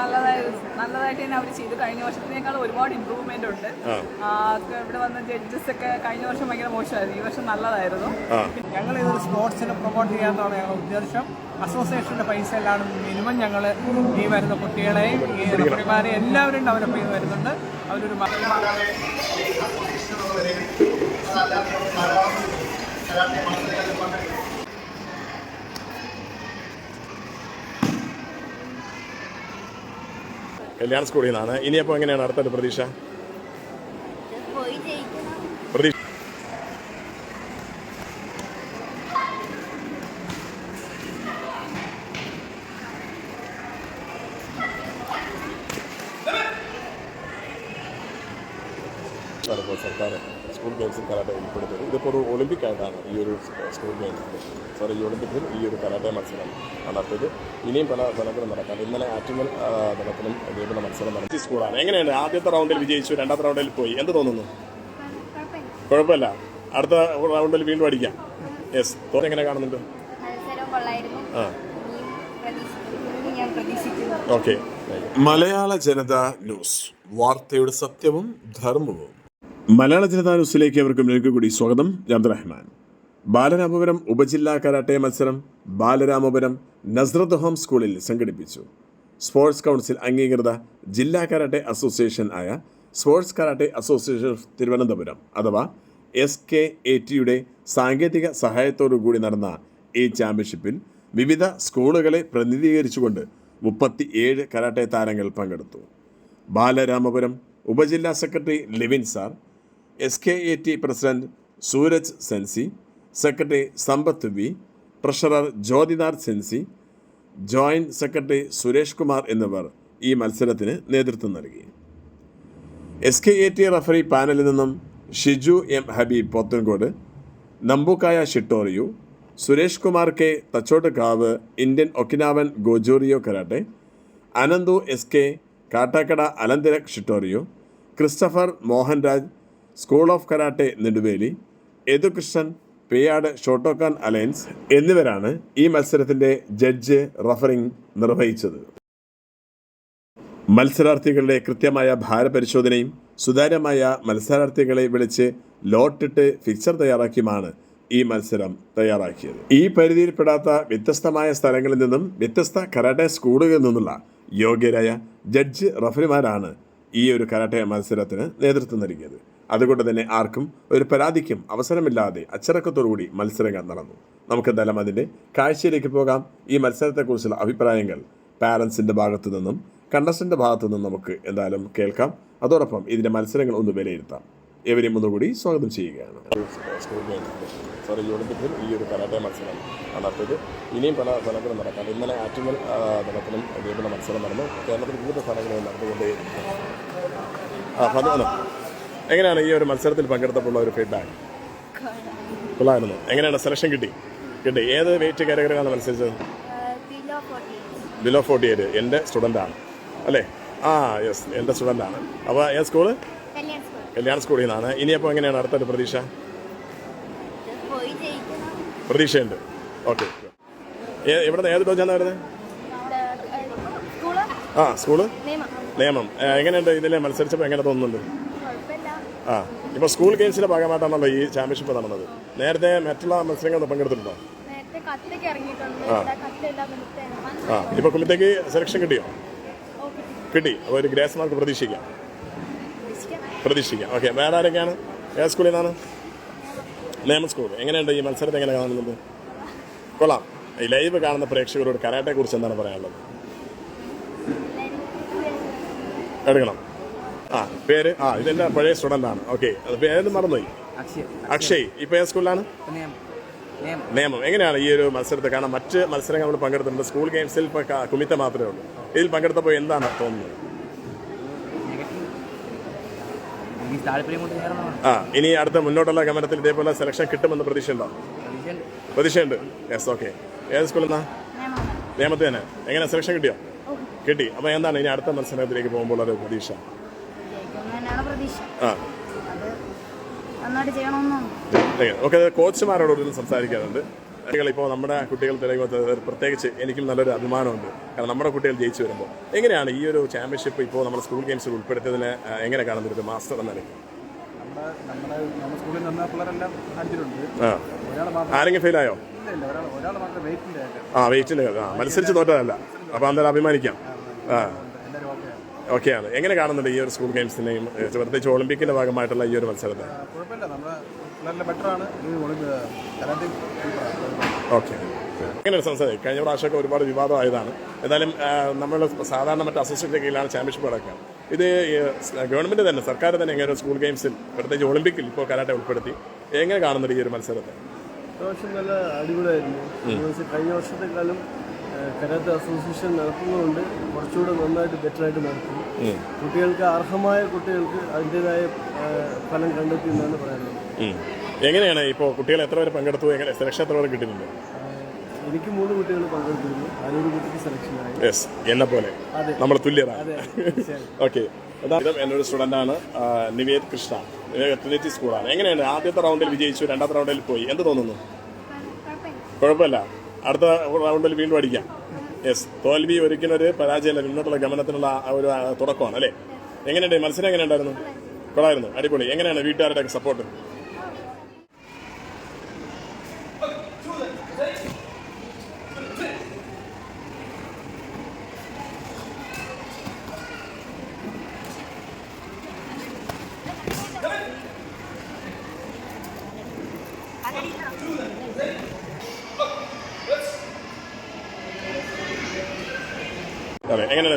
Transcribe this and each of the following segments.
നല്ലതായിരുന്നു നല്ലതായിട്ട് തന്നെ അവർ ചെയ്തു. കഴിഞ്ഞ വർഷത്തിനേക്കാൾ ഒരുപാട് ഇമ്പ്രൂവ്മെന്റ് ഉണ്ട്. ആ, ഒക്കെ ഇവിടെ വന്ന ജഡ്ജസ് ഒക്കെ കഴിഞ്ഞ വർഷം ഭയങ്കര മോശമായിരുന്നു. ഈ വർഷം നല്ലതായിരുന്നു. ഞങ്ങൾ ഇതൊരു സ്പോർട്സിനെ പ്രൊമോട്ട് ചെയ്യാന്നാണ് ഞങ്ങളുടെ ഉദ്ദേശം. അസോസിയേഷന്റെ പൈസ എല്ലാം മിനിമം ഞങ്ങൾ ഈ വരുന്ന കുട്ടികളെയും ഈ റഫറിമാരെയും എല്ലാവരും ഡെവലപ്പ് ചെയ്ത് വരുന്നുണ്ട്. അവരൊരു കല്യാൺ സ്കൂളിൽ നിന്നാണ്. ഇനിയപ്പോൾ എങ്ങനെയാണ് അടുത്തൊരു പ്രതീക്ഷ പോയി ജയിക്കണം പ്രതീക്ഷ ഇപ്പോൾ സർക്കാർ സ്കൂൾ ഗെയിംസിൽ കരാട്ടെ ഉൾപ്പെടുത്തിയത് ഇതിപ്പോൾ ഒരു ഒളിമ്പിക് ആയിട്ടാണ് ഈ ഒരു സ്കൂൾ ഗെയിംസിൽ സോറി ഈ ഒളിമ്പിക്കിൽ ഈ ഒരു കരാട്ടെ മത്സരം നടത്തിയത് ഇനിയും പല സ്ഥലങ്ങളും നടക്കാം. ഇന്നലെ ആറ്റുമൽ തലത്തിലും ഇതേപോലെ മത്സരം നടത്തി സ്കൂളാണ്. എങ്ങനെയാണ് ആദ്യത്തെ റൗണ്ടിൽ വിജയിച്ചു രണ്ടാമത്തെ റൗണ്ടിൽ പോയി. എന്ത് തോന്നുന്നു? കുഴപ്പമില്ല. അടുത്ത റൗണ്ടിൽ വീണ്ടും അടിക്കാം. യെസ് തോന്നി എങ്ങനെ കാണുന്നുണ്ട്? ആ. ഓക്കെ മലയാള ജനത ന്യൂസ്. വാർത്തയുടെ സത്യവും ധർമ്മവും. മലയാള ജനതാ ന്യൂസിലേക്ക് അവർക്കും കൂടി സ്വാഗതം. ഞാൻ അബ്ദുറഹ്മാൻ. ബാലരാമപുരം ഉപജില്ലാ കരാട്ടെ മത്സരം ബാലരാമപുരം നസ്രത്ത് ഹോം സ്കൂളിൽ സംഘടിപ്പിച്ചു. സ്പോർട്സ് കൗൺസിൽ അംഗീകൃത ജില്ലാ കരാട്ടെ അസോസിയേഷൻ ആയ സ്പോർട്സ് കരാട്ടെ അസോസിയേഷൻ തിരുവനന്തപുരം അഥവാ എസ് കെ എ ടിയുടെ സാങ്കേതിക സഹായത്തോടുകൂടി നടന്ന ഈ ചാമ്പ്യൻഷിപ്പിൽ വിവിധ സ്കൂളുകളെ പ്രതിനിധീകരിച്ചുകൊണ്ട് മുപ്പത്തി ഏഴ് കരാട്ടെ താരങ്ങൾ പങ്കെടുത്തു. ബാലരാമപുരം ഉപജില്ലാ secretary Livin sir S K A T president Suraj sensei secretary Sampath V treasurer Jyothinath sensei joint secretary Suresh Kumar എന്നിവർ ഈ മത്സരത്തിന് നേതൃത്വം നൽകി. S K A T referee പാനലിൽ നിന്നും Shiju M Habeeb Pothencode നമ്പൂക്കായ Shitoryu Suresh Kumar K Thachottukavu Indian Okinawan Gojuryu karate Ananthu S K Kattakada അലന്തിരക് Shitoryu Christopher Mohanraj school of karate Neduveli Yadukrishnan Peyad Shotokan alliance എന്നിവരാണ് ഈ മത്സരത്തിന്റെ ജഡ്ജ് റഫറിംഗ് നിർവഹിച്ചത്. മത്സരാർത്ഥികളുടെ കൃത്യമായ ഭാരപരിശോധനയും സുതാര്യമായ മത്സരാർത്ഥികളെ വിളിച്ച് ലോട്ടിട്ട് fixer തയ്യാറാക്കിയുമാണ് ഈ മത്സരം തയ്യാറാക്കിയത്. ഈ പരിധിയിൽപ്പെടാത്ത വ്യത്യസ്തമായ സ്ഥലങ്ങളിൽ നിന്നും വ്യത്യസ്ത കരാട്ടെ സ്കൂളുകളിൽ നിന്നുള്ള യോഗ്യരായ ജഡ്ജ് റഫറിമാരാണ് ഈ ഒരു കരാട്ടെ മത്സരത്തിന് നേതൃത്വം നൽകിയത്. അതുകൊണ്ട് തന്നെ ആർക്കും ഒരു പരാതിക്കും അവസരമില്ലാതെ അച്ചടക്കത്തോടുകൂടി മത്സരങ്ങൾ നടന്നു. നമുക്കെന്തായാലും അതിന്റെ കാഴ്ചയിലേക്ക് പോകാം. ഈ മത്സരത്തെക്കുറിച്ചുള്ള അഭിപ്രായങ്ങൾ പാരൻസിന്റെ ഭാഗത്തു നിന്നും കണ്ടസ്റ്റന്റെ ഭാഗത്തു നിന്നും നമുക്ക് എന്തായാലും കേൾക്കാം. അതോടൊപ്പം ഇതിന്റെ മത്സരങ്ങൾ ഒന്ന് വിലയിരുത്താം. എവരെയും ഒന്നുകൂടി സ്വാഗതം ചെയ്യുകയാണ്. സാർ സോറി ഈ ഒരു കരാട്ടെ മത്സരം നടത്തിയത് ഇനിയും പല സ്ഥലങ്ങളും നടക്കാം. ഇന്നലെ ആറ്റുങ്ങൽ ആ, തലത്തിലും ഇതേപോലെ മത്സരം നടന്നു. കേരളത്തിൽ വിവിധ സ്ഥലങ്ങളിൽ നടന്നുകൊണ്ടേ ആ എങ്ങനെയാണ് ഈ ഒരു മത്സരത്തിൽ പങ്കെടുത്തപ്പോൾ ഒരു ഫീഡ്ബാക്ക് കൊള്ളായിരുന്നു. എങ്ങനെയാണ് സെലക്ഷൻ കിട്ടി? കിട്ടി. ഏത് വെയിറ്റ് കാറ്റഗറിയാണ് മത്സരിച്ചത്? ബിലോ ഫോർട്ടി എയ്റ്റ് എന്റെ സ്റ്റുഡന്റാണ് അല്ലേ? ആ യെസ് എന്റെ സ്റ്റുഡന്റാണ് അപ്പോൾ ഏത് സ്കൂൾ കല്യാൺ സ്കൂളിൽ നിന്നാണ്. ഇനിയപ്പോൾ എങ്ങനെയാണ് അടുത്തൊരു പ്രതീക്ഷ? പ്രതീക്ഷയുണ്ട്. ഓക്കെ എവിടെ നിന്ന് ഏത് ഡോജാണ് വരുന്നത്? ആ സ്കൂൾ നിയമം. എങ്ങനെയുണ്ട് ഇതിൽ മത്സരിച്ചപ്പോൾ എങ്ങനെ തോന്നുന്നുണ്ട്? ആ ഇപ്പോൾ സ്കൂൾ ഗെയിംസിന്റെ ഭാഗമായിട്ടാണല്ലോ ഈ ചാമ്പ്യൻഷിപ്പ് നടന്നത്. നേരത്തെ മറ്റുള്ള മത്സരങ്ങൾ പങ്കെടുത്തിട്ടുണ്ടോ? ആ. ഇപ്പോൾ കുമിത്തേക്ക് സെലക്ഷൻ കിട്ടിയോ? കിട്ടി. അപ്പോൾ ഒരു ഗ്രേസ് മാർക്ക് പ്രതീക്ഷിക്കാം. പ്രതീക്ഷിക്കാം. ഓക്കെ വേറെ ആരൊക്കെയാണ്? ഏത് സ്കൂളിൽ നിന്നാണ്? സ്കൂൾ എങ്ങനെയുണ്ട് ഈ മത്സരത്തെ എങ്ങനെ കാണുന്നത് കൊള്ളാം. ഈ ലൈവ് കാണുന്ന പ്രേക്ഷകരോട് കരാട്ടെ കുറിച്ച് എന്താണ് പറയാനുള്ളത്? എടുക്കണം. ആ പേര്? ആ ഇതെല്ലാം പഴയ സ്റ്റുഡന്റ് ആണ്. ഓക്കെ അത് പേര് മറന്നുപോയി. അക്ഷയ്. ഇപ്പൊ ഏത് സ്കൂളിലാണ് നിയമം. എങ്ങനെയാണ് ഈ ഒരു മത്സരത്തെ കാരണം മറ്റ് മത്സരങ്ങൾ നമ്മൾ പങ്കെടുത്തിട്ടുണ്ട്. സ്കൂൾ ഗെയിംസിൽ ഇപ്പൊ കുമിത്ത മാത്രമേ ഉള്ളൂ. ഇതിൽ പങ്കെടുത്തപ്പോൾ എന്താണ് തോന്നുന്നത്? ആ ഇനി അടുത്ത മുന്നോട്ടുള്ള ഗമനത്തിൽ ഇതേപോലെ സെലക്ഷൻ കിട്ടുമെന്ന് പ്രതീക്ഷയുണ്ടോ? പ്രതീക്ഷയുണ്ട്. യെസ് ഓക്കെ ഏത് സ്കൂളിൽ നിന്നാ നിയമം. നിയമത്തിൽ തന്നെ. എങ്ങനെ സെലക്ഷൻ കിട്ടിയോ? കിട്ടി. അപ്പോൾ എന്താണ് ഇനി അടുത്ത മത്സരത്തിലേക്ക് പോകുമ്പോൾ ഒരു പ്രതീക്ഷ? ആ. ഓക്കെ കോച്ചുമാരോട് ഒരു സംസാരിക്കാനുണ്ട്. കുട്ടികൾ ഇപ്പോൾ നമ്മുടെ കുട്ടികൾ തിരയുമ്പോൾ പ്രത്യേകിച്ച് എനിക്കും നല്ലൊരു അഭിമാനമുണ്ട്. കാരണം നമ്മുടെ കുട്ടികൾ ജയിച്ചു വരുമ്പോൾ. എങ്ങനെയാണ് ഈ ഒരു ചാമ്പ്യൻഷിപ്പ് ഇപ്പോൾ നമ്മുടെ സ്കൂൾ ഗെയിംസിൽ ഉൾപ്പെടുത്തിയതിനെ എങ്ങനെ കാണുന്നത് മാസ്റ്റർ എന്ന ആരെങ്കിലും ഫെയിലായോ ആ വെയിറ്റിന്റെ ആ മത്സരിച്ച് തോറ്റതല്ല. അപ്പോൾ അന്നേരം അഭിമാനിക്കാം. ആ ഓക്കെയാണ്. എങ്ങനെ കാണുന്നുണ്ട് ഈ ഒരു സ്കൂൾ ഗെയിംസിനെയും പ്രത്യേകിച്ച് ഒളിമ്പിക്കിന്റെ ഭാഗമായിട്ടുള്ള ഈ ഒരു മത്സരത്തെ? ഓക്കെ. അങ്ങനെ ഒരു സംസാരം? കഴിഞ്ഞ പ്രാവശ്യമൊക്കെ ഒരുപാട് വിവാദമായതാണ് എന്നാലും നമ്മൾ സാധാരണ മറ്റ് അസോസിയേഷന്റെ കീഴിലാണ് ചാമ്പ്യൻഷിപ്പ് നടക്കുക ഇത് ഗവൺമെന്റ് തന്നെ സർക്കാർ തന്നെ എങ്ങനെ സ്കൂൾ ഗെയിംസിൽ പ്രത്യേകിച്ച് ഒളിമ്പിക്കിൽ ഇപ്പോൾ കരാട്ടെ ഉൾപ്പെടുത്തി. എങ്ങനെ കാണുന്നുണ്ട് ഈ ഒരു മത്സരത്തെ? പ്രാവശ്യം നല്ല അടിപൊളിയായിരുന്നു. കഴിഞ്ഞ വർഷത്തെക്കാളും കരാത്തെ അസോസിയേഷൻ നടത്തുന്നതുകൊണ്ട് കുറച്ചുകൂടെ നന്നായിട്ട് ബെറ്ററായിട്ട് നടത്തും. കുട്ടികൾക്ക് അർഹമായ കുട്ടികൾക്ക് അതിന്റെതായ ഫലം കണ്ടെത്തി എന്നാണ് പറയുന്നത്. എങ്ങനെയാണ് ഇപ്പോൾ കുട്ടികൾ എത്ര പേര് പങ്കെടുത്തു? എങ്ങനെ സെലക്ഷൻ എത്ര പേര് കിട്ടുന്നുണ്ട് എനിക്ക് മൂന്ന് കുട്ടികൾ പങ്കെടുത്തിരുന്നു അതിനൊരു കുട്ടിക്ക് സെലക്ഷൻ ആയി. യെസ് എന്നെ പോലെ. അതെ. നമ്മൾ തുല്യത ഓക്കെ എന്നൊരു സ്റ്റുഡന്റ് ആണ് നിവേദ് കൃഷ്ണ. ട്രിനിറ്റി സ്കൂളാണ് എങ്ങനെയാണ് ആദ്യത്തെ റൗണ്ടിൽ വിജയിച്ചു രണ്ടാമത്തെ റൗണ്ടിൽ പോയി? എന്ത് തോന്നുന്നു? കുഴപ്പമില്ല. അടുത്ത റൗണ്ടിൽ വീണ്ടും അടിക്കാം. യെസ് തോൽവി ഒരിക്കലും ഒരു പരാജയമല്ല മുന്നോട്ടുള്ള ഗമനത്തിനുള്ള ഒരു തുടക്കമാണ് അല്ലേ? എങ്ങനെയുണ്ട്? മത്സരം എങ്ങനെയുണ്ടായിരുന്നു? കൊള്ളായിരുന്നു അടിപൊളി. എങ്ങനെയാണ് വീട്ടുകാരുടെ സപ്പോർട്ട്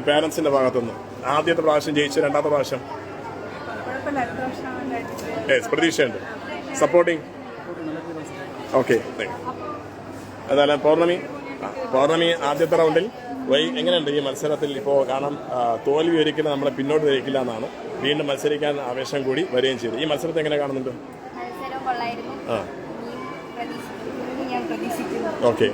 പേരൻസിന്റെ ഭാഗത്തുനിന്ന്. ആദ്യത്തെ പ്രാവശ്യം ജയിച്ചു രണ്ടാമത്തെ പ്രാവശ്യം. യെസ് പ്രതീക്ഷയുണ്ട്. സപ്പോർട്ടിങ് ഓക്കെ അതായത് പൗർണമി പൗർണമി ആദ്യത്തെ റൗണ്ടിൽ. വൈ എങ്ങനെയുണ്ട് ഈ മത്സരത്തിൽ ഇപ്പോൾ കാരണം തോൽവി ഒരിക്കലും നമ്മളെ പിന്നോട്ട് നയിക്കില്ല എന്നാണ്. വീണ്ടും മത്സരിക്കാൻ ആവേശം കൂടി വരികയും ചെയ്തു. ഈ മത്സരത്തെ എങ്ങനെ കാണുന്നുണ്ട്? ആ. ഓക്കെ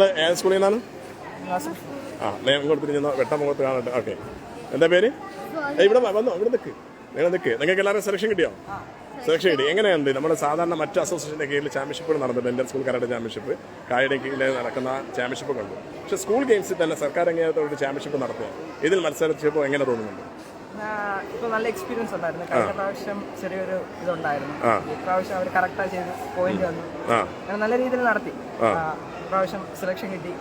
ഏത് സ്കൂളിൽ നിന്നാണ്? ആ തിരിഞ്ഞു വെട്ട മുഖത്ത് കാണട്ടെ. ഓക്കെ. എന്താ പേര്? ഇവിടെ വന്നോ ഇവിടെ നിൽക്ക് നിങ്ങൾ നിൽക്ക് നിങ്ങൾക്ക് എല്ലാവരും സെലക്ഷൻ കിട്ടിയോ? സെലക്ഷൻ കിട്ടി. എങ്ങനെയുണ്ട്? നമ്മുടെ സാധാരണ മറ്റ് അസോസിയേഷന്റെ കീഴിൽ ചാമ്പ്യൻഷിപ്പ് നടന്നിട്ടുണ്ട്. എന്റെ സ്കൂൾ കരാട്ടെ ചാമ്പ്യൻഷിപ്പ് കായുടെ കീഴിൽ നടക്കുന്ന ചാമ്പ്യൻഷിപ്പ് കണ്ടു പക്ഷേ സ്കൂൾ ഗെയിംസിൽ തന്നെ സർക്കാർ അംഗീകാരത്തോട് ചാമ്പ്യൻഷിപ്പ് നടത്തുക? ഇതിൽ മത്സരിച്ചപ്പോൾ എങ്ങനെ തോന്നുന്നുണ്ട്? ഇപ്പൊ നല്ല എക്സ്പീരിയൻസ് ഉണ്ടായിരുന്നു. കഴിഞ്ഞ പ്രാവശ്യം ചെറിയൊരു ഇതുണ്ടായിരുന്നു. ഈ ഇപ്രാവശ്യം അവർ കറക്റ്റായി ചെയ്ത് പോയിന്റ് വന്നു നല്ല രീതിയിൽ നടത്തി. ഇപ്രാവശ്യം സെലക്ഷൻ കിട്ടി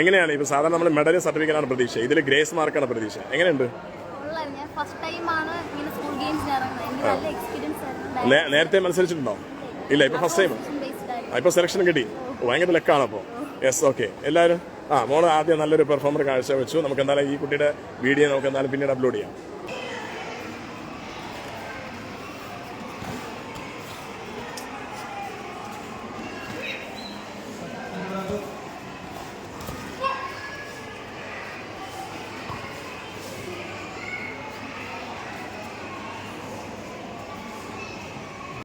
എങ്ങനെയാണ്? ഇപ്പൊ സാധാരണ നമ്മൾ മെഡൽ ആണ് പ്രതീക്ഷ ഇതിൽ ഗ്രേസ് മാർക്കാണ് പ്രതീക്ഷ എങ്ങനെയുണ്ട്? കൊള്ളായിരുന്നു ഞാൻ ഫസ്റ്റ് ടൈമാണ് ഇങ്ങനെ സ്കൂൾ ഗെയിംസിന് ഇറങ്ങുന്നത്. നല്ല എക്സ്പീരിയൻസ് ആയിരുന്നു. നേരത്തെ മത്സരിച്ചിട്ടുണ്ടോ? ഇല്ല ഇപ്പൊ ഫസ്റ്റ് ടൈം ഇപ്പോൾ സെലക്ഷൻ കിട്ടി. ഭയങ്കര ലക്കാണ് അപ്പോൾ യെസ് ഓക്കെ എല്ലാവരും ആ മോൾ ആദ്യം നല്ലൊരു പെർഫോമർ കാഴ്ച വെച്ചു നമുക്ക് എന്തായാലും ഈ കുട്ടിയുടെ വീഡിയോ നമുക്ക് എന്തായാലും പിന്നീട് അപ്ലോഡ് ചെയ്യാം.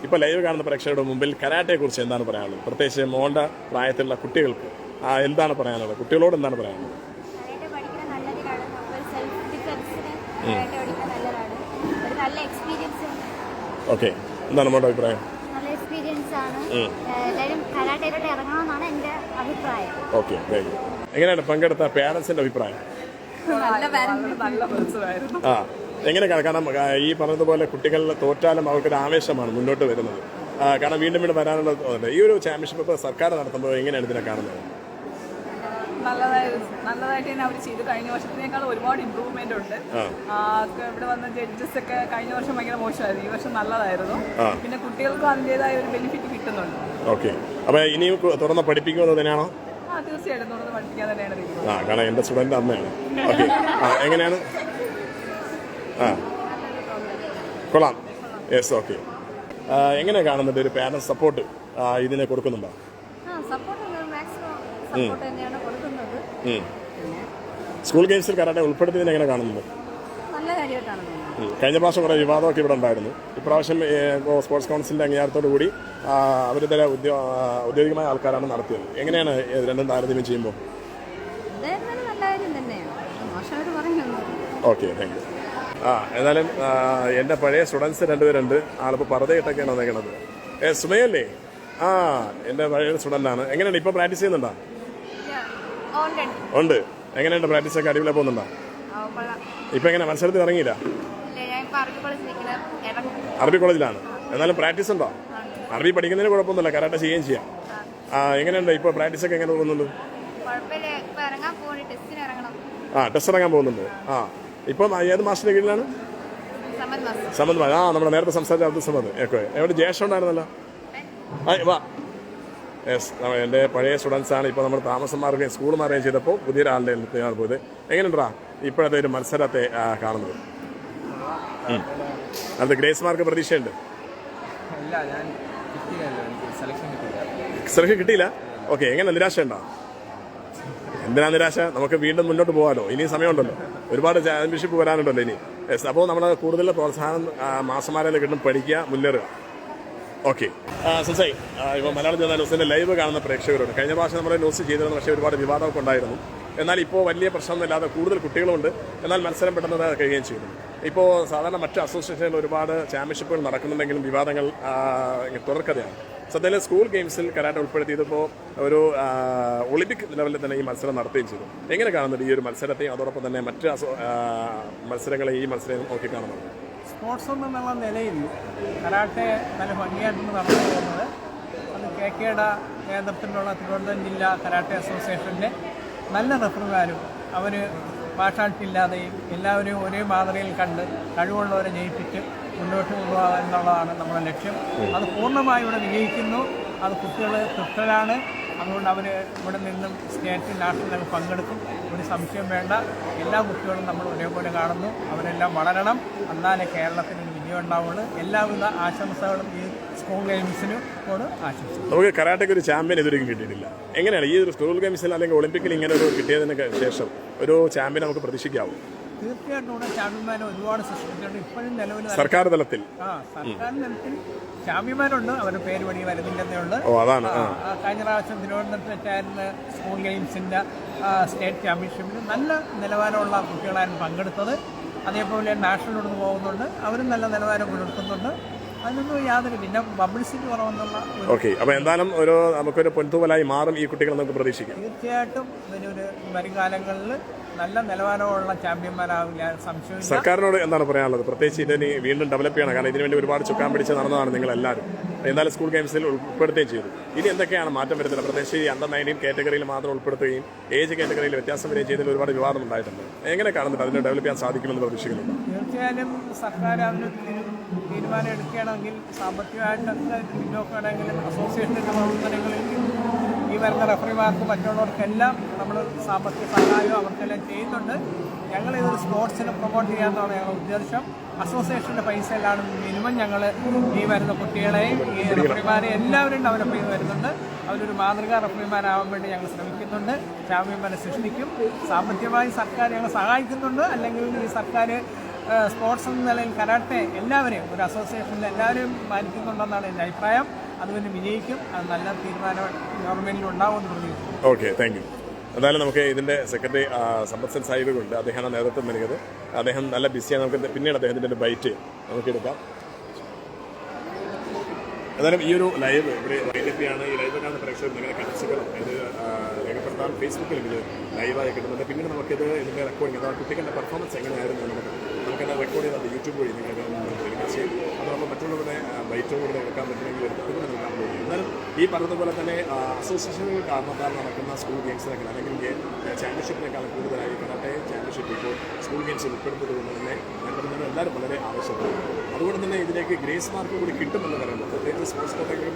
ഇപ്പോൾ ലൈവ് കാണുന്ന പ്രേക്ഷകരുടെ മുമ്പിൽ കരാട്ടയെക്കുറിച്ച് എന്താണ് പറയാനുള്ളത്? പ്രത്യേകിച്ച് മോണ്ട പ്രായത്തിലുള്ള കുട്ടികൾക്ക് ആ എന്താണ് പറയാനുള്ളത്? കുട്ടികളോട് എന്താണ് പറയാനുള്ളത്? ഓക്കെ എന്താണ് നമ്മുടെ അഭിപ്രായം? നല്ല എക്സ്പീരിയൻസ് ആണ്. എല്ലാവരും കരാട്ടയിലോട്ട് ഇറങ്ങണമെന്നാണ് എന്റെ അഭിപ്രായം. ഓക്കെ എങ്ങനെയാണ് പങ്കെടുത്ത പേരൻസിന്റെ അഭിപ്രായം? നല്ല നല്ല ആ. എങ്ങനെ? കാരണം ഈ പറഞ്ഞതുപോലെ കുട്ടികൾ തോറ്റാലും അവർക്കൊരു ആവേശമാണ് മുന്നോട്ട് വരുന്നത്. കാരണം വീണ്ടും വീണ്ടും വരാനുള്ള തോന്നുന്നത് ഈ ഒരു ചാമ്പ്യൻഷിപ്പ് ഇപ്പോൾ സർക്കാർ നടത്തുമ്പോൾ എങ്ങനെയാണ് ഇതിനെ കാണുന്നത്? നല്ലതായിട്ട് തന്നെ അവർ ചെയ്തു. കഴിഞ്ഞ വർഷത്തിനേക്കാൾ ഒരുപാട് ഇമ്പ്രൂവ്മെന്റ് ഉണ്ട്. ഇവിടെ വന്ന ജഡ്ജസ് ഒക്കെ കഴിഞ്ഞ വർഷം ഭയങ്കര മോശമായിരുന്നു. ഈ വർഷം നല്ലതായിരുന്നു. പിന്നെ കുട്ടികൾക്കും അതിന്റെതായ ഒരു ബെനിഫിറ്റ് കിട്ടുന്നുണ്ട്. ഓക്കെ. അപ്പോൾ ഇനിയും തുറന്ന് പഠിപ്പിക്കുന്നത് തന്നെയാണോ? ആ തീർച്ചയായിട്ടും തുടർന്ന് പഠിപ്പിക്കാൻ തന്നെയാണ് കാരണം എന്റെ സ്റ്റുഡന്റ് അമ്മയാണ്. ഓക്കെ. എങ്ങനെയാണ്? ആ. കൊള്ളാം. യെസ് ഓക്കെ എങ്ങനെ കാണുന്നുണ്ട് ഒരു പാരൻസ് സപ്പോർട്ട് ഇതിനെ കൊടുക്കുന്നുണ്ടോ? സ്കൂൾ ഗെയിംസിൽ കരാട്ടെ ഉൾപ്പെടുത്തിയതിനെ എങ്ങനെ കാണുന്നുണ്ട്. കഴിഞ്ഞ പ്രാവശ്യം കുറേ വിവാദമൊക്കെ ഇവിടെ ഉണ്ടായിരുന്നു. ഇപ്രാവശ്യം സ്പോർട്സ് കൗൺസിലിന്റെ അംഗീകാരത്തോടു കൂടി അവരുടെ ഉദ്യോ ഔദ്യോഗികമായ ആൾക്കാരാണ് നടത്തിയത്. എങ്ങനെയാണ് രണ്ടും താരതമ്യം ചെയ്യുമ്പോൾ ഓക്കെ താങ്ക് യു ആ എന്നാലും എന്റെ പഴയ സ്റ്റുഡൻസ് രണ്ടുപേരുണ്ട്. ആളിപ്പോൾ പറതയിട്ടൊക്കെയാണ് വന്നേക്കണത്. ഏ സുമയല്ലേ? ആ എന്റെ പഴയ സ്റ്റുഡന്റ് ആണ്. എങ്ങനെയാണ് ഇപ്പോൾ പ്രാക്ടീസ് ചെയ്യുന്നുണ്ടോ? ഉണ്ട്. എങ്ങനെയുണ്ട് പ്രാക്ടീസ് ഒക്കെ? അടിപൊളി പോകുന്നുണ്ടോ? ഇപ്പം എങ്ങനെ? മത്സരത്തിൽ ഇറങ്ങിയില്ല? അറബി കോളേജ് അറബി കോളേജിലാണ് എന്നാലും പ്രാക്ടീസ് ഉണ്ടോ? അറബി പഠിക്കുന്നതിന് കുഴപ്പമൊന്നുമില്ല. കരാട്ടെ ചെയ്യുകയും ചെയ്യാം. ആ. എങ്ങനെയുണ്ട്? ഇപ്പോൾ പ്രാക്ടീസ് ഒക്കെ എങ്ങനെ പോകുന്നുണ്ട്? ആ ടെസ്റ്റ് ഇറങ്ങാൻ പോകുന്നുണ്ട്. ആ. ഇപ്പം ഏത് മാസത്തിന് കീഴിലാണ്? സമ്മത് മാസം. ആ നമ്മുടെ നേരത്തെ സംസാരിച്ച അബ്ദുൾ സമദ് ഓക്കെ എവിടെ? ജേഷം ഉണ്ടായിരുന്നല്ലോ? ആ വാ. യെസ് എന്റെ പഴയ സ്റ്റുഡൻസ് ആണ്. ഇപ്പോൾ നമ്മൾ താമസം മാറുകയും സ്കൂൾ മാറുകയും ചെയ്തപ്പോൾ പുതിയ പുതിയൊരാളുടെ അടുത്താണ് പോയത്. എങ്ങനെയുണ്ടാ ഇപ്പോഴത്തെ ഒരു മത്സരത്തെ കാണുന്നത്. അത് ഗ്രേസ് മാർക്ക് പ്രതീക്ഷയുണ്ട്? ഞാൻ കിട്ടിയല്ലോ. സെലക്ഷൻ കിട്ടിയില്ല. സെലക്ഷൻ കിട്ടിയില്ല? ഓക്കെ എങ്ങനെ? നിരാശയുണ്ടോ? എന്തിനാ നിരാശ? നമുക്ക് വീണ്ടും മുന്നോട്ട് പോകാമല്ലോ ഇനിയും സമയമുണ്ടല്ലോ. ഒരുപാട് ചാമ്പ്യൻഷിപ്പ് വരാനുണ്ടല്ലോ ഇനി. യെസ് അപ്പോൾ നമ്മൾ കൂടുതൽ പ്രോത്സാഹനം മാസമാരെ കിട്ടും. പഠിക്കുക മുന്നേറുക. ഓക്കെ സുസൈ ഇപ്പോൾ മലയാളം ജനത ന്യൂസിന്റെ ലൈവ് കാണുന്ന പ്രേക്ഷകരോട് കഴിഞ്ഞ പ്രാവശ്യം നമ്മൾ ന്യൂസ് ചെയ്തിരുന്നു പക്ഷേ ഒരുപാട് വിവാദമൊക്കെ ഉണ്ടായിരുന്നു. എന്നാൽ ഇപ്പോൾ വലിയ പ്രശ്നമൊന്നുമില്ലാതെ കൂടുതൽ കുട്ടികളുണ്ട്. എന്നാൽ മത്സരം പെട്ടെന്ന് കഴിയുകയും ചെയ്യുന്നു. ഇപ്പോൾ സാധാരണ മറ്റ് അസോസിയേഷനിൽ ഒരുപാട് ചാമ്പ്യൻഷിപ്പുകൾ നടക്കുന്നുണ്ടെങ്കിലും വിവാദങ്ങൾ ആ, സത്യത്തിൽ സ്കൂൾ ഗെയിംസിൽ കരാട്ട ഉൾപ്പെടുത്തിയതിപ്പോൾ ഒരു ഒളിമ്പിക് ലെവലിൽ തന്നെ ഈ മത്സരം നടത്തുകയും ചെയ്തു. എങ്ങനെ കാണുന്നുണ്ട് ഈ ഒരു മത്സരത്തെയും അതോടൊപ്പം തന്നെ മറ്റ് മത്സരങ്ങളെ ഈ മത്സരം നോക്കി കാണുന്നുണ്ട്? സ്പോർട്സ് എന്നുള്ള നിലയിൽ കരാട്ടെ നല്ല ഭംഗിയായിട്ടാണ് നടന്നു പോകുന്നത്. അത് കെ കെയുടെ നേതൃത്വത്തിലുള്ള തിരുവനന്തപുരം ജില്ലാ കരാട്ടെ അസോസിയേഷന്റെ നല്ല റഫറുകാരും അവർ പാഷാട്ടില്ലാതെയും എല്ലാവരെയും ഒരേ മാതൃകയിൽ കണ്ട് കഴിവുള്ളവരെ ജയിപ്പിച്ച് മുന്നോട്ട് കൊണ്ടുപോകുക എന്നുള്ളതാണ് നമ്മുടെ ലക്ഷ്യം. അത് പൂർണമായി ഇവിടെ വിജയിക്കുന്നു. അത് കുട്ടികൾ തൃപ്തരാണ് അതുകൊണ്ട് അവർ ഇവിടെ നിന്നും സ്റ്റേറ്റ് നാഷണൽ ലെവൽ പങ്കെടുക്കും. ഒരു സംശയം വേണ്ട. എല്ലാ കുട്ടികളും നമ്മൾ ഒരേപോലെ കാണുന്നു. അവരെല്ലാം വളരണം. എന്നാലേ കേരളത്തിന് ഒരു വിജയം ഉണ്ടാവുള്ളൂ. എല്ലാവിധ ആശംസകളും ഈ സ്കൂൾ ഗെയിംസിനും കൂടെ ആശംസിക്കുന്നു. നമുക്ക് കരാട്ടയ്ക്ക് ഒരു ചാമ്പ്യൻ ഇതുവരെയും കിട്ടിയിട്ടില്ല. എങ്ങനെയാണ്? ഈ ഒരു സ്കൂൾ ഗെയിംസിൽ അല്ലെങ്കിൽ ഒളിമ്പിക്കിൽ ഇങ്ങനെ ഒരു കിട്ടിയതിന് ശേഷം ഒരു ചാമ്പ്യൻ നമുക്ക് പ്രതീക്ഷിക്കാവും? തീർച്ചയായിട്ടും ഇവിടെ ചാമ്പ്യന്മാരെ ഒരുപാട് സൃഷ്ടിച്ചിട്ടുണ്ട്. ഇപ്പോഴും നിലവിൽ സർക്കാർ തലത്തിൽ. ആ സർക്കാർ തലത്തിൽ ചാമ്പ്യന്മാരുണ്ട്. അവരുടെ പേര് പണി വരുന്നില്ലെന്നേ ഉള്ളു. കഴിഞ്ഞ പ്രാവശ്യം തിരുവനന്തപുരത്ത് വെച്ചായിരുന്നു സ്കൂൾ ഗെയിംസിന്റെ സ്റ്റേറ്റ് ചാമ്പ്യൻഷിപ്പിൽ നല്ല നിലവാരമുള്ള കുട്ടികളായിരുന്നു പങ്കെടുത്തത്. അതേപോലെ നാഷണലിലോട്ട് പോകുന്നുണ്ട്. അവരും നല്ല നിലവാരം പുലർത്തുന്നുണ്ട്. ഓക്കെ. എന്തായാലും ഒരു നമുക്കൊരു പൊൻതൂവലായി മാറും ഈ കുട്ടികൾ നമുക്ക് പ്രതീക്ഷിക്കാം. തീർച്ചയായിട്ടും വരും കാലങ്ങളിൽ നല്ല നിലവാരമുള്ള ചാമ്പ്യന്മാരാവില്ല സംശയം സർക്കാരിനോട് എന്താണ് പറയാനുള്ളത്? പ്രത്യേകിച്ച് ഇതിന് വീണ്ടും ഡെവലപ്പ് ചെയ്യണം. കാരണം ഇതിനു വേണ്ടി ഒരുപാട് ചുക്കാൻ പിടിച്ച് നടന്നതാണ് നിങ്ങൾ എല്ലാവരും എന്നാലും സ്കൂൾ ഗെയിംസിൽ ഉൾപ്പെടുത്തുകയും ചെയ്തു. ഇനി എന്തൊക്കെയാണ് മാറ്റം വരുന്നത്? പ്രത്യേകിച്ച് ഈ അണ്ടർ നയന്റീൻ കാറ്റഗറിയിൽ മാത്രം ഉൾപ്പെടുത്തുകയും ഏജ് കാറ്റഗറിയിൽ വ്യത്യാസം വരികയും ചെയ്തതിൽ ഒരുപാട് വിവാദം ഉണ്ടായിട്ടുണ്ട്. എങ്ങനെ കാണുന്നുണ്ട്? അതിനെ ഡെവലപ്പ് ചെയ്യാൻ സാധിക്കുമെന്ന് പ്രതീക്ഷിക്കുന്നുണ്ട് തീർച്ചയായും സർക്കാർ അതിന് തീരുമാനം എടുക്കുകയാണെങ്കിൽ സാമ്പത്തികമായിട്ടൊക്കെ പിന്നോക്കാണെങ്കിലും അസോസിയേഷന്റെ പ്രവർത്തനങ്ങളിൽ ഈ വരുന്ന റെഫറിമാർക്ക് മറ്റുള്ളവർക്കെല്ലാം നമ്മൾ സാമ്പത്തിക സഹായം അവർക്കെല്ലാം ചെയ്യുന്നുണ്ട്. ഞങ്ങൾ ഇതൊരു സ്പോർട്സിനെ പ്രൊമോട്ട് ചെയ്യാമെന്നാണ് ഞങ്ങളുടെ ഉദ്ദേശം. അസോസിയേഷന്റെ പൈസയിലാണ് മിനിമം ഞങ്ങൾ ഈ വരുന്ന കുട്ടികളെയും ഈ റഫറിമാരെയും എല്ലാവരും ഡെവലപ്പ് ചെയ്ത് വരുന്നുണ്ട്. അവരൊരു മാതൃകാ റഫറിമാരാവാൻ വേണ്ടി ഞങ്ങൾ ശ്രമിക്കുന്നുണ്ട്. ചാമ്പ്യന്മാരെ സൃഷ്ടിക്കും. സാമ്പത്തികമായി സർക്കാർ ഞങ്ങൾ സഹായിക്കുന്നുണ്ട്. അല്ലെങ്കിൽ ഈ സർക്കാർ സ്പോർട്സ് എന്ന നിലയിൽ കരാട്ടെ എല്ലാവരെയും ഒരു അസോസിയേഷനിൽ എല്ലാവരെയും മാനിക്കുന്നുണ്ടെന്നാണ് എന്റെ അഭിപ്രായം. അതുകൊണ്ട് വിജയിക്കും. അത് നല്ല തീരുമാനം ഗവൺമെന്റിൽ ഉണ്ടാവുമെന്ന് പ്രതീക്ഷിക്കുന്നു. ഓക്കെ താങ്ക് യു എന്നാലും നമുക്ക് ഇതിന്റെ സെക്രട്ടറി സമ്പത്സൻ സാഹിബുണ്ട് അദ്ദേഹമാണ് നേതൃത്വം നൽകിയത്. അദ്ദേഹം നല്ല ബിസിയാണ് നമുക്ക് പിന്നീട് അദ്ദേഹത്തിന്റെ ഒരു ബൈറ്റ് നമുക്ക് എടുക്കാം. എന്നാലും ഈ ഒരു ലൈവ് ഇവിടെ ആണ് ഈ ലൈവ് കാണുന്ന പ്രേക്ഷകർ നിങ്ങളുടെ കനസുകൾ ഇത് രേഖപ്പെടുത്താൻ ഫേസ്ബുക്കിൽ ഇത് ലൈവായി കിട്ടുന്നുണ്ട്. പിന്നീട് നമുക്കിത് ഇതിന്റെ റെക്കോർഡിംഗ് അഥവാ കുട്ടികളുടെ പെർഫോമൻസ് എങ്ങനെയായിരുന്നു നമുക്ക് നമുക്കത് റെക്കോർഡ് ചെയ്യുന്നുണ്ട് യൂട്യൂബ് വഴി നിങ്ങൾക്ക് ചെയ്യും അത് നമ്മൾ മറ്റുള്ളവരുടെ ബൈറ്റോ കൂടെ എടുക്കാൻ പറ്റുമെങ്കിൽ അതുകൂടെ നമുക്ക് അപ്ലോഡ് എന്നാലും ഈ പറഞ്ഞതുപോലെ തന്നെ അസോസിയേഷനുകൾ കാരണത്താൽ നടക്കുന്ന സ്കൂൾ ഗെയിംസിനേക്കാൾ അല്ലെങ്കിൽ ചാമ്പ്യൻഷിപ്പിനേക്കാളും കൂടുതലായി കരാട്ടെ ചാമ്പ്യൻഷിപ്പ് ഇപ്പോൾ സ്കൂൾ ഗെയിംസിൽ ഉൾപ്പെടുത്തതുകൊണ്ട് തന്നെ ഞാൻ പറഞ്ഞത് എല്ലാവരും വളരെ ആവശ്യമാണ് അതുകൊണ്ട് തന്നെ ഇതിലേക്ക് ഗ്രേസ് മാർക്ക് കൂടി കിട്ടുമെന്ന് പറയുന്നത് പ്രത്യേകിച്ച് സ്പോർട്സ് കോട്ടയ്ക്കും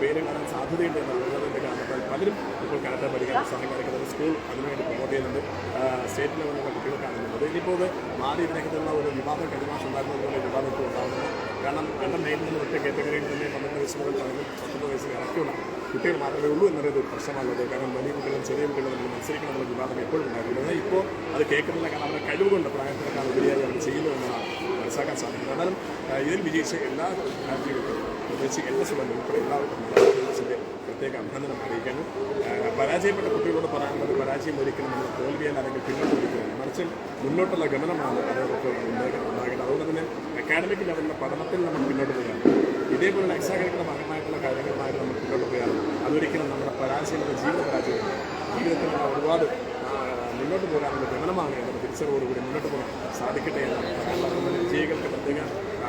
പേര് കാണാൻ സാധ്യതയുണ്ട് എന്നുള്ളതിന്റെ കാരണത്താൽ പലരും ഇപ്പോൾ കരാട്ടെ പഠിക്കാൻ സമയം കാണിക്കുന്നത് സ്കൂൾ അതിനുവേണ്ടി പ്രൊമോട്ട് ചെയ്യുന്നുണ്ട്. സ്റ്റേറ്റ് ലെവലിലുള്ള കുട്ടികൾക്കാണെന്നുള്ളത് ഇനിയിപ്പോൾ അത് മാറി ഇതിനകത്തുള്ള ഒരു വിവാദം കഴിഞ്ഞ മാസം ഉണ്ടായിരുന്നതുപോലെ വിവാദത്തിൽ ഉണ്ടാകുന്നത് കാരണം രണ്ടാം മെയിൻ നിന്ന് ഒറ്റ കാറ്റഗറിയിൽ തന്നെ പന്ത്രണ്ട് വയസ്സ് മുതൽ പതിനഞ്ച് പത്തൊമ്പത് വയസ്സിൽ ഇറക്കിയുള്ള കുട്ടികൾ മാത്രമേ ഉള്ളൂ ഒരു പ്രശ്നമാണുള്ളത് കാരണം വലിയ കുട്ടികളും ചെറിയ കുട്ടികളും തമ്മിൽ മത്സരിക്കണമെന്നുള്ള വിവാദം എപ്പോഴും ഉണ്ടായിരുന്നു. എന്നാൽ ഇപ്പോൾ അത് കേൾക്കുന്നില്ല. കാരണം അവരുടെ കഴിവുകൊണ്ട് പ്രായത്തിനേക്കാൾ ഉപരിയായി അവർ ചെയ്യുന്നു എന്നാണ് മനസ്സിലാക്കാൻ സാധിക്കുന്നത്. എന്നാലും ഇതിൽ വിജയിച്ച എല്ലാ വിദ്യാർത്ഥികൾക്കും പ്രത്യേകിച്ച് എസ് ഉള്ളത് ഉൾപ്പെടെ എല്ലാവർക്കും മലയാളത്തിന്റെ പ്രത്യേക അഭിനന്ദനം അറിയിക്കാനും പരാജയപ്പെട്ട കുട്ടികളോട് പറയാനുള്ളത് പരാജയം ഒരിക്കലും നമ്മൾ തോൽവിയാൽ അല്ലെങ്കിൽ പിന്നോട്ട് ഒരിക്കലും മറിച്ച് മുന്നോട്ടുള്ള ഗമനമാണ് അതോടൊപ്പം ഉണ്ടാകേണ്ടത്. അതുകൊണ്ട് തന്നെ അക്കാഡമിക് ലെവലിലെ പഠനത്തിൽ നമ്മൾ പിന്നോട്ട് പോകാം ഇതേപോലുള്ള എക്സ്ട്രാ കരിക്കുലർ കാര്യങ്ങളുമായിട്ട് നമ്മൾ മുന്നോട്ട് പോയാൽ അതൊരിക്കലും നമ്മുടെ പരാജയങ്ങളുടെ ജീവിത പരാജയം ജീവിതത്തിൽ നമ്മൾ ഒരുപാട് മുന്നോട്ട് പോകാനുള്ള ഗമനമാണ് എന്നത് തിരിച്ചറിവോടുകൂടി മുന്നോട്ട് പോകാൻ സാധിക്കട്ടെ എന്നാണ് പറയാനുള്ളത് വിജയികൾക്ക് പ്രത്യേക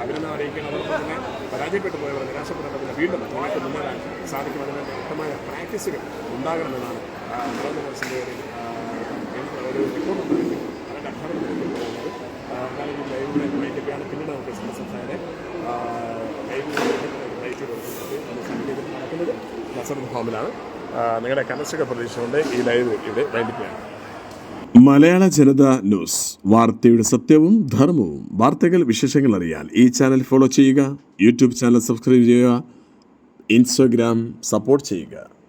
അഭിനന്ദനം അറിയിക്കുന്നതോടൊപ്പം തന്നെ പരാജയപ്പെട്ടു പോയവർ നിരാശപ്പെട്ടവർ വീണ്ടും മുന്നോട്ട് മുന്നേറാൻ സാധിക്കും. അതിന് വ്യക്തമായ പ്രാക്ടീസുകൾ ഉണ്ടാകണമെന്നാണ് നരേന്ദ്ര മോദിന്റെ ഒരു റിപ്പോർട്ട് അതിന്റെ അധ്യാപനം പോകുന്നത് എന്നാലും ഈ ലൈവിലെ വൈകിട്ടാണ് പിന്നീട് നമുക്ക് സംസാരെ നിങ്ങളുടെ ഈ ലൈവ് മലയാള ജനത ന്യൂസ്. വാർത്തയുടെ സത്യവും ധർമ്മവും. വാർത്തകൾ വിശേഷങ്ങൾ അറിയാൻ ഈ ചാനൽ ഫോളോ ചെയ്യുക. യൂട്യൂബ് ചാനൽ സബ്സ്ക്രൈബ് ചെയ്യുക. ഇൻസ്റ്റഗ്രാം സപ്പോർട്ട് ചെയ്യുക.